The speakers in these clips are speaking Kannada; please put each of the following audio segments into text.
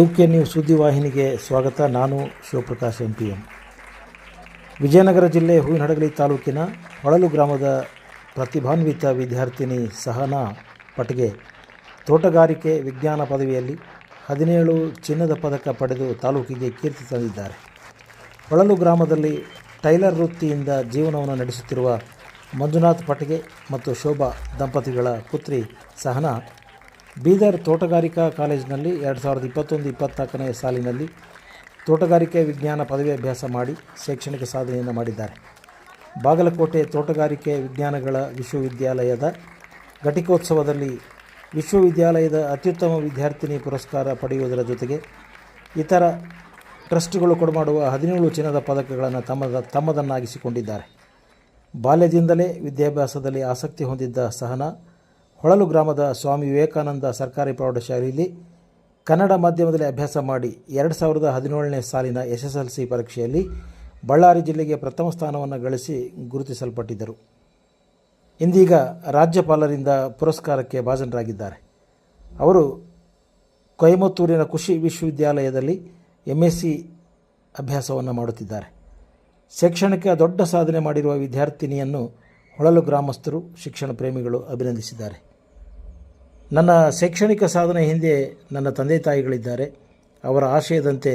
ಯು ಕೆ ನ್ಯೂಸ್ ಸುದ್ದಿವಾಹಿನಿಗೆ ಸ್ವಾಗತ. ನಾನು Shivaprakash, M P M. Vijayanagara ಜಿಲ್ಲೆ ಹೂವಿನಹಡಗಲಿ ತಾಲೂಕಿನ ಹೊಳಲು ಗ್ರಾಮದ ಪ್ರತಿಭಾನ್ವಿತ ವಿದ್ಯಾರ್ಥಿನಿ ಸಹನಾ ಪಟ್ಗೆ ತೋಟಗಾರಿಕೆ ವಿಜ್ಞಾನ ಪದವಿಯಲ್ಲಿ ಹದಿನೇಳು ಚಿನ್ನದ ಪದಕ ಪಡೆದು ತಾಲೂಕಿಗೆ ಕೀರ್ತಿ ತಂದಿದ್ದಾರೆ. ಹೊಳಲು ಗ್ರಾಮದಲ್ಲಿ ಟೈಲರ್ ವೃತ್ತಿಯಿಂದ ಜೀವನವನ್ನು ನಡೆಸುತ್ತಿರುವ ಮಂಜುನಾಥ್ ಪಟ್ಗೆ ಮತ್ತು ಶೋಭಾ ದಂಪತಿಗಳ ಪುತ್ರಿ ಸಹನಾ ಬೀದರ್ ತೋಟಗಾರಿಕಾ ಕಾಲೇಜಿನಲ್ಲಿ ಎರಡು ಸಾವಿರದ ಇಪ್ಪತ್ತೊಂದು ಇಪ್ಪತ್ತ್ನಾಲ್ಕನೇ ಸಾಲಿನಲ್ಲಿ ತೋಟಗಾರಿಕೆ ವಿಜ್ಞಾನ ಪದವಿ ಅಭ್ಯಾಸ ಮಾಡಿ ಶೈಕ್ಷಣಿಕ ಸಾಧನೆಯನ್ನು ಮಾಡಿದ್ದಾರೆ. ಬಾಗಲಕೋಟೆ ತೋಟಗಾರಿಕೆ ವಿಜ್ಞಾನಗಳ ವಿಶ್ವವಿದ್ಯಾಲಯದ ಘಟಿಕೋತ್ಸವದಲ್ಲಿ ವಿಶ್ವವಿದ್ಯಾಲಯದ ಅತ್ಯುತ್ತಮ ವಿದ್ಯಾರ್ಥಿನಿ ಪುರಸ್ಕಾರ ಪಡೆಯುವುದರ ಜೊತೆಗೆ ಇತರ ಟ್ರಸ್ಟ್ಗಳು ಕೊಡಮಾಡುವ ಹದಿನೇಳು ಚಿನ್ನದ ಪದಕಗಳನ್ನು ತಮ್ಮದ ತಮ್ಮದನ್ನಾಗಿಸಿಕೊಂಡಿದ್ದಾರೆ. ಬಾಲ್ಯದಿಂದಲೇ ವಿದ್ಯಾಭ್ಯಾಸದಲ್ಲಿ ಆಸಕ್ತಿ ಹೊಂದಿದ್ದ ಸಹನಾ ಹೊಳಲು ಗ್ರಾಮದ ಸ್ವಾಮಿ ವಿವೇಕಾನಂದ ಸರ್ಕಾರಿ ಪ್ರೌಢಶಾಲೆಯಲ್ಲಿ ಕನ್ನಡ ಮಾಧ್ಯಮದಲ್ಲಿ ಅಭ್ಯಾಸ ಮಾಡಿ ಎರಡು ಸಾವಿರದ ಹದಿನೇಳನೇ ಸಾಲಿನ ಎಸ್ ಎಸ್ ಎಲ್ ಸಿ ಪರೀಕ್ಷೆಯಲ್ಲಿ ಬಳ್ಳಾರಿ ಜಿಲ್ಲೆಗೆ ಪ್ರಥಮ ಸ್ಥಾನವನ್ನು ಗಳಿಸಿ ಗುರುತಿಸಲ್ಪಟ್ಟಿದ್ದರು. ಇಂದೀಗ ರಾಜ್ಯಪಾಲರಿಂದ ಪುರಸ್ಕಾರಕ್ಕೆ ಭಾಜನರಾಗಿದ್ದಾರೆ. ಅವರು ಕೊಯಮತ್ತೂರಿನ ಕೃಷಿ ವಿಶ್ವವಿದ್ಯಾಲಯದಲ್ಲಿ ಎಂ ಎಸ್ ಸಿ ಅಭ್ಯಾಸವನ್ನು ಮಾಡುತ್ತಿದ್ದಾರೆ. ಶೈಕ್ಷಣಿಕ ದೊಡ್ಡ ಸಾಧನೆ ಮಾಡಿರುವ ವಿದ್ಯಾರ್ಥಿನಿಯನ್ನು ಹೊಳಲು ಗ್ರಾಮಸ್ಥರು, ಶಿಕ್ಷಣ ಪ್ರೇಮಿಗಳು ಅಭಿನಂದಿಸಿದ್ದಾರೆ. ನನ್ನ ಶೈಕ್ಷಣಿಕ ಸಾಧನೆ ಹಿಂದೆ ನನ್ನ ತಂದೆ ತಾಯಿಗಳಿದ್ದಾರೆ. ಅವರ ಆಶಯದಂತೆ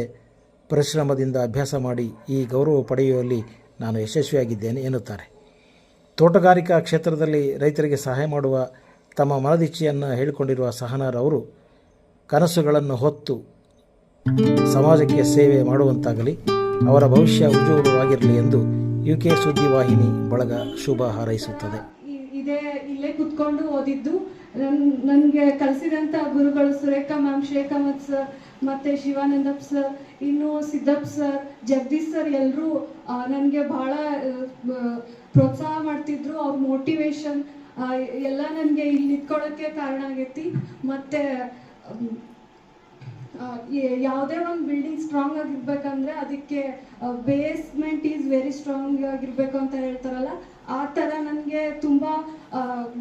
ಪರಿಶ್ರಮದಿಂದ ಅಭ್ಯಾಸ ಮಾಡಿ ಈ ಗೌರವ ಪಡೆಯುವಲ್ಲಿ ನಾನು ಯಶಸ್ವಿಯಾಗಿದ್ದೇನೆ ಎನ್ನುತ್ತಾರೆ. ತೋಟಗಾರಿಕಾ ಕ್ಷೇತ್ರದಲ್ಲಿ ರೈತರಿಗೆ ಸಹಾಯ ಮಾಡುವ ತಮ್ಮ ಮನದಿಚ್ಛೆಯನ್ನು ಹೇಳಿಕೊಂಡಿರುವ ಸಹನಾರವರು ಕನಸುಗಳನ್ನು ಹೊತ್ತು ಸಮಾಜಕ್ಕೆ ಸೇವೆ ಮಾಡುವಂತಾಗಲಿ, ಅವರ ಭವಿಷ್ಯ ಉಜ್ವಲವಾಗಿರಲಿ ಎಂದು ಯು ಕೆ ಸುದ್ದಿವಾಹಿನಿ ಬಳಗ ಶುಭ ಹಾರೈಸುತ್ತದೆ. ಇಲ್ಲೇ ಕುತ್ಕೊಂಡು ಓದಿದ್ದು ನನ್, ನನಗೆ ಕಲಿಸಿದಂಥ ಗುರುಗಳು ಸುರೇಖ ಮ್ಯಾಮ್ ಶ್ರೇಖಮತ್ ಸರ್ ಮತ್ತೆ ಶಿವಾನಂದಪ್ ಸರ್ ಇನ್ನು ಸಿದ್ದಪ್ ಸರ್ ಜಗದೀಶ್ ಸರ್ ಎಲ್ಲರೂ ನನಗೆ ಭಾಳ ಪ್ರೋತ್ಸಾಹ ಮಾಡ್ತಿದ್ರು. ಅವ್ರ ಮೋಟಿವೇಶನ್ ಎಲ್ಲ ನನಗೆ ಇಲ್ಲಿ ನಿಂತ್ಕೊಳ್ಳೋಕ್ಕೆ ಕಾರಣ ಆಗೈತಿ. ಮತ್ತೆ ಯಾವುದೇ ಒಂದು ಬಿಲ್ಡಿಂಗ್ ಸ್ಟ್ರಾಂಗ್ ಆಗಿರ್ಬೇಕಂದ್ರೆ ಅದಕ್ಕೆ ಬೇಸ್ಮೆಂಟ್ ಈಸ್ ವೆರಿ ಸ್ಟ್ರಾಂಗ್ ಆಗಿರ್ಬೇಕು ಅಂತ ಹೇಳ್ತಾರಲ್ಲ, ಆ ಥರ ನನಗೆ ತುಂಬ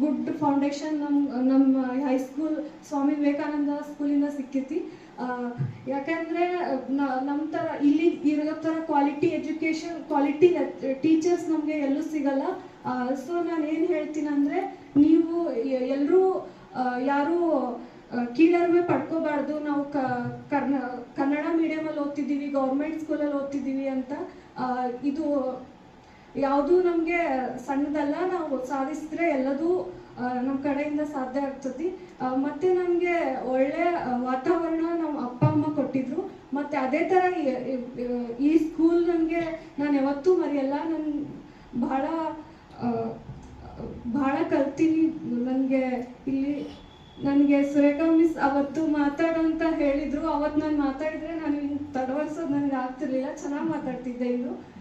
ಗುಡ್ ಫೌಂಡೇಶನ್ ನಮ್ಮ ನಮ್ಮ ಹೈಸ್ಕೂಲ್ ಸ್ವಾಮಿ ವಿವೇಕಾನಂದ ಸ್ಕೂಲಿಂದ ಸಿಕ್ಕೈತಿ. ಯಾಕಂದರೆ ನಮ್ಮ ಥರ ಇಲ್ಲಿ ಇರೋ ಥರ ಕ್ವಾಲಿಟಿ ಎಜುಕೇಶನ್ ಕ್ವಾಲಿಟಿ ಟೀಚರ್ಸ್ ನಮಗೆ ಎಲ್ಲೂ ಸಿಗಲ್ಲ. ಸೊ ನಾನು ಏನು ಹೇಳ್ತೀನಿ ಅಂದರೆ ನೀವು ಎಲ್ಲರೂ ಯಾರು ಆ, ಕೀಳರಿಮೆ ಪಡ್ಕೋಬಾರ್ದು. ನಾವು ಕನ್ನಡ ಮೀಡಿಯಮಲ್ಲಿ ಓದ್ತಿದ್ದೀವಿ ಗೌರ್ಮೆಂಟ್ ಸ್ಕೂಲಲ್ಲಿ ಓದ್ತಿದ್ದೀವಿ ಅಂತ ಇದು ಯಾವುದೂ ನಮಗೆ ಸಣ್ಣದಲ್ಲ, ನಾವು ಸಾಧಿಸಿದ್ರೆ ಎಲ್ಲದೂ ನಮ್ಮ ಕಡೆಯಿಂದ ಸಾಧ್ಯ ಆಗ್ತದೆ. ಮತ್ತೆ ನನಗೆ ಒಳ್ಳೆ ವಾತಾವರಣ ನಮ್ಮ ಅಪ್ಪ, ಅಮ್ಮ ಕೊಟ್ಟಿದ್ರು. ಮತ್ತೆ ಅದೇ ಥರ ಈ- ಸ್ಕೂಲ್ ನನಗೆ ನಾನು ಯಾವತ್ತೂ ಮರೆಯಲ್ಲ. ನಾನು ಬಹಳ ಭಾಳ ಕಲ್ತೀನಿ. ನನಗೆ ಇಲ್ಲಿ, ನನಗೆ ಸುರೇಖಾ ಮಿಸ್ ಅವತ್ತು ಮಾತಾಡು ಅಂತ ಹೇಳಿದ್ರು. ಅವತ್ತು ನಾನು ಮಾತಾಡಿದ್ರೆ ನಾನು ಹಿಂಗೆ ತಡವರ್ಸೋದು ನನಗೆ ಆಗ್ತಿರ್ಲಿಲ್ಲ. ಚೆನ್ನಾಗಿ ಮಾತಾಡ್ತಿದ್ದೆ ಇನ್ನು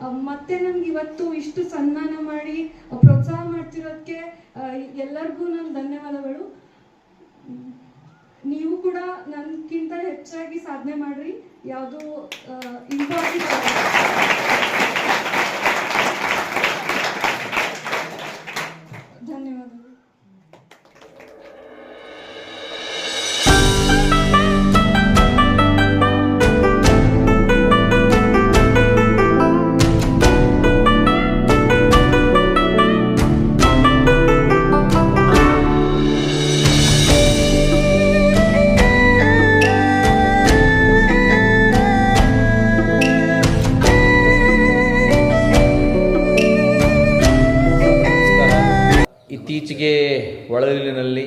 ಮತ್ತೆ ನನ್ಗೆ ಇವತ್ತು ಇಷ್ಟು ಸನ್ಮಾನ ಮಾಡಿ ಪ್ರೋತ್ಸಾಹ ಮಾಡ್ತಿರೋದಕ್ಕೆ ಎಲ್ಲರಿಗೂ ನನ್ನ ಧನ್ಯವಾದಗಳು. ನೀವು ಕೂಡ ನನ್ಗಿಂತ ಹೆಚ್ಚಾಗಿ ಸಾಧನೆ ಮಾಡ್ರಿ. ಯಾವುದು ಇಂಪಾರ್ಟೆಂಟ್ ಒಳಲಿನಲ್ಲಿ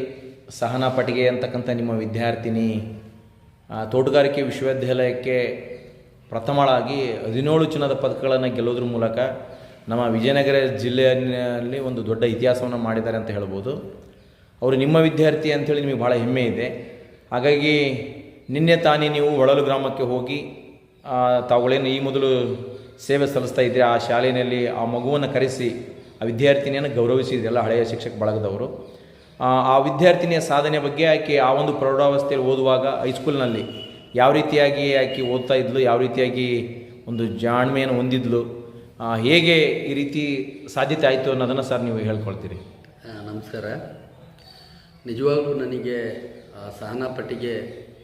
ಸಹನಾ ಪಟಿಗೆ ಅಂತಕ್ಕಂಥ ನಿಮ್ಮ ವಿದ್ಯಾರ್ಥಿನಿ ತೋಟಗಾರಿಕೆ ವಿಶ್ವವಿದ್ಯಾಲಯಕ್ಕೆ ಪ್ರಥಮಳಾಗಿ ಹದಿನೇಳು ಚಿನ್ನದ ಪದಕಗಳನ್ನು ಗೆಲ್ಲೋದ್ರ ಮೂಲಕ ನಮ್ಮ ವಿಜಯನಗರ ಜಿಲ್ಲೆಯಲ್ಲಿ ಒಂದು ದೊಡ್ಡ ಇತಿಹಾಸವನ್ನು ಮಾಡಿದ್ದಾರೆ ಅಂತ ಹೇಳ್ಬೋದು. ಅವರು ನಿಮ್ಮ ವಿದ್ಯಾರ್ಥಿ ಅಂಥೇಳಿ ನಿಮಗೆ ಭಾಳ ಹೆಮ್ಮೆ ಇದೆ. ಹಾಗಾಗಿ ನಿನ್ನೆ ತಾನೇ ನೀವು ಒಳಲು ಗ್ರಾಮಕ್ಕೆ ಹೋಗಿ ತಾವುಗಳೇನು ಈ ಮೊದಲು ಸೇವೆ ಸಲ್ಲಿಸ್ತಾ ಇದ್ದೀರಿ? ಆ ಶಾಲೆಯಲ್ಲಿ ಆ ಮಗುವನ್ನು ಕರೆಸಿ ಆ ವಿದ್ಯಾರ್ಥಿನಿಯನ್ನು ಗೌರವಿಸಿದ್ರಲ್ಲ ಹಳೆಯ ಶಿಕ್ಷಕ ಬಳಗದವರು. ಆ, ವಿದ್ಯಾರ್ಥಿನಿಯ ಸಾಧನೆ ಬಗ್ಗೆ ಆಕೆ ಆ ಒಂದು ಪ್ರೌಢಾವಸ್ಥೆಯಲ್ಲಿ ಓದುವಾಗ ಹೈಸ್ಕೂಲ್ನಲ್ಲಿ ಯಾವ ರೀತಿಯಾಗಿ ಆಕೆ ಓದ್ತಾ ಇದ್ಲು ಯಾವ ರೀತಿಯಾಗಿ ಒಂದು ಜಾಣ್ಮೆಯನ್ನು ಹೊಂದಿದ್ಲು ಹೇಗೆ ಈ ರೀತಿ ಸಾಧ್ಯತೆ ಆಯಿತು ಅನ್ನೋದನ್ನು ಸರ್ ನೀವು ಹೇಳ್ಕೊಳ್ತೀರಿ. ನಮಸ್ಕಾರ. ನಿಜವಾಗ್ಲೂ ನನಗೆ ಆ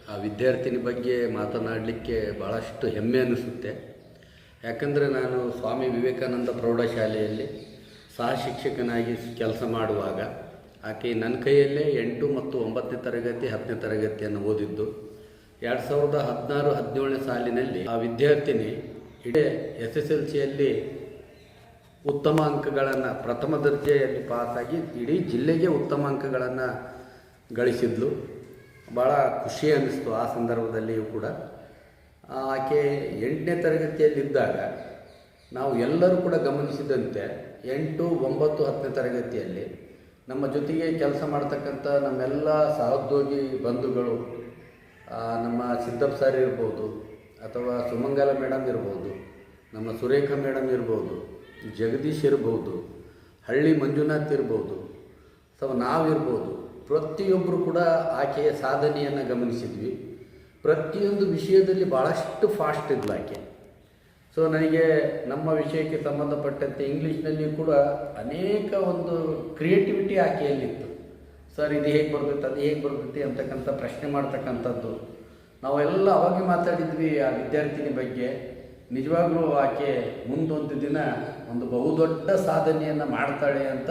ಆ ವಿದ್ಯಾರ್ಥಿನಿ ಬಗ್ಗೆ ಮಾತನಾಡಲಿಕ್ಕೆ ಭಾಳಷ್ಟು ಹೆಮ್ಮೆ ಅನ್ನಿಸುತ್ತೆ ಯಾಕಂದರೆ ನಾನು ಸ್ವಾಮಿ ವಿವೇಕಾನಂದ ಪ್ರೌಢಶಾಲೆಯಲ್ಲಿ ಸಹ ಶಿಕ್ಷಕನಾಗಿ ಕೆಲಸ ಮಾಡುವಾಗ ಆಕೆ ನನ್ನ ಕೈಯಲ್ಲೇ ಎಂಟು ಮತ್ತು ಒಂಬತ್ತನೇ ತರಗತಿ, ಹತ್ತನೇ ತರಗತಿಯನ್ನು ಓದಿದ್ದು. ಎರಡು ಸಾವಿರದ ಹದಿನಾರು, ಹದಿನೇಳನೇ ಸಾಲಿನಲ್ಲಿ ಆ ವಿದ್ಯಾರ್ಥಿನಿ ಇಡೀ ಎಸ್ ಎಸ್ ಎಲ್ ಸಿಯಲ್ಲಿ ಉತ್ತಮ ಅಂಕಗಳನ್ನು, ಪ್ರಥಮ ದರ್ಜೆಯಲ್ಲಿ ಪಾಸಾಗಿ ಇಡೀ ಜಿಲ್ಲೆಗೆ ಉತ್ತಮ ಅಂಕಗಳನ್ನು ಗಳಿಸಿದ್ಲು. ಭಾಳ ಖುಷಿ ಅನ್ನಿಸ್ತು ಆ ಸಂದರ್ಭದಲ್ಲಿಯೂ ಕೂಡ. ಆಕೆ ಎಂಟನೇ ತರಗತಿಯಲ್ಲಿದ್ದಾಗ ನಾವು ಎಲ್ಲರೂ ಕೂಡ ಗಮನಿಸಿದಂತೆ ಎಂಟು, ಒಂಬತ್ತು, ಹತ್ತನೇ ತರಗತಿಯಲ್ಲಿ ನಮ್ಮ ಜೊತೆಗೆ ಕೆಲಸ ಮಾಡ್ತಕ್ಕಂಥ ನಮ್ಮೆಲ್ಲ ಸಹೋದ್ಯೋಗಿ ಬಂಧುಗಳು ನಮ್ಮ ಸಿದ್ದಪ್ಪ ಸರ್ ಇರ್ಬೋದು, ಅಥವಾ ಸುಮಂಗಲ ಮೇಡಮ್ ಇರ್ಬೋದು, ನಮ್ಮ ಸುರೇಖಾ ಮೇಡಮ್ ಇರ್ಬೋದು, ಜಗದೀಶ್ ಇರ್ಬೋದು, ಹಳ್ಳಿ ಮಂಜುನಾಥ್ ಇರ್ಬೋದು, ಅಥವಾ ನಾವಿರ್ಬೋದು ಪ್ರತಿಯೊಬ್ಬರು ಕೂಡ ಆಕೆಯ ಸಾಧನೆಯನ್ನು ಗಮನಿಸಿದ್ವಿ. ಪ್ರತಿಯೊಂದು ವಿಷಯದಲ್ಲಿ ಭಾಳಷ್ಟು ಫಾಸ್ಟ್ ಇದ್ಲು ಆಕೆ. ಸೊ ನನಗೆ ನಮ್ಮ ವಿಷಯಕ್ಕೆ ಸಂಬಂಧಪಟ್ಟಂತೆ ಇಂಗ್ಲೀಷ್ನಲ್ಲಿ ಕೂಡ ಅನೇಕ ಒಂದು ಕ್ರಿಯೇಟಿವಿಟಿ ಆಕೆಯಲ್ಲಿತ್ತು ಸರ್ ಇದು ಹೇಗೆ ಬರ್ತೈತೆ, ಅದು ಹೇಗೆ ಬರ್ತೈತಿ ಅಂತಕ್ಕಂಥ ಪ್ರಶ್ನೆ ಮಾಡ್ತಕ್ಕಂಥದ್ದು. ನಾವೆಲ್ಲ ಅವಾಗ ಮಾತಾಡಿದ್ವಿ ಆ ವಿದ್ಯಾರ್ಥಿನಿ ಬಗ್ಗೆ. ನಿಜವಾಗ್ಲೂ ಆಕೆ ಮುಂದೊಂದು ದಿನ ಒಂದು ಬಹುದೊಡ್ಡ ಸಾಧನೆಯನ್ನು ಮಾಡ್ತಾಳೆ ಅಂತ